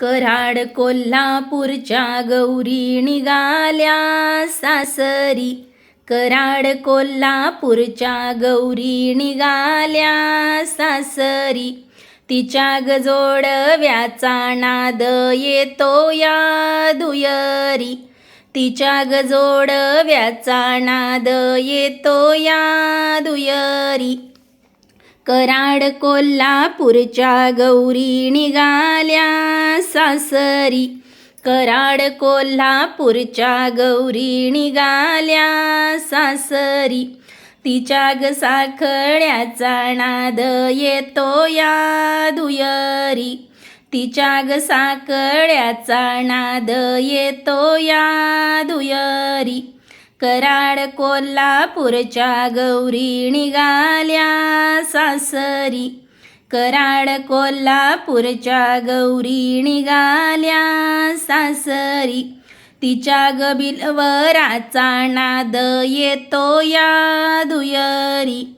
कराड कोल्हापूरच्या गौरी निघाल्या सासरी. कराड कोल्हापूरच्या गौरी निघाल्या सासरी. तिच्या गजोडव्याचा नाद येतो या दुयरी. तिच्या गजोडव्याचा नाद येतो या दुयरी. कराड कोल्हापूरच्या गौरी निघाल्या सासरी. कराड कोल्हापूरच्या गौरी निघाल्या सासरी. तिच्या ग साखळ्याचा नाद येतो या दुयरी. तिच्या ग साखळ्याचा नाद येतो या दुयरी. कराड कोल्हापूरच्या गौरी निघाल्या सासरी. कराड कोल्हापूरच्या गौरी निघाल्या सासरी. तिच्या गबिलवराचा नाद येतो या दुयरी.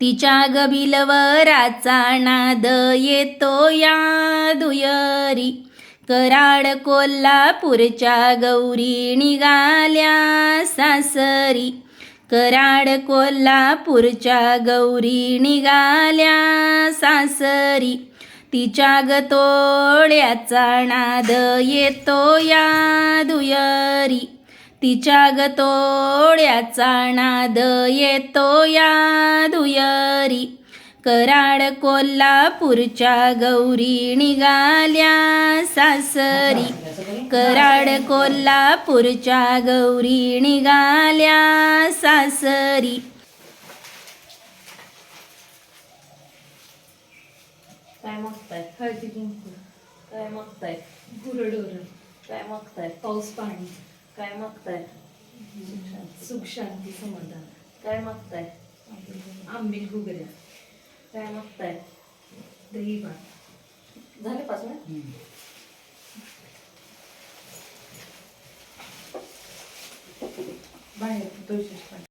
तिच्या गबिलवराचा नाद येतो या दुयरी. कराड कोल्हापूरच्या गौरी निघाल्या सासरी. कराड कोल्हापूरच्या गौरी निघाल्या सासरी. तिच्या गतोड्याचा नाद येतो या दुयरी. तिच्या गतोड्याचा नाद येतो या दुयरी. कराड कोल्हापूरच्या गौरी निघाल्या सासरी. कराड कोल्हापूरच्या गौरी निघाल्या सासरी. काय मागताय? हळदी कुंकू. काय मागताय? गुरडोर. काय मागताय? पाऊस पाणी. काय मागताय? सुख शांती. समाधान. काय मागताय? आंबील घुगऱ्या. काय मागताय? दही भात. झाले पाच बाहेर पाणी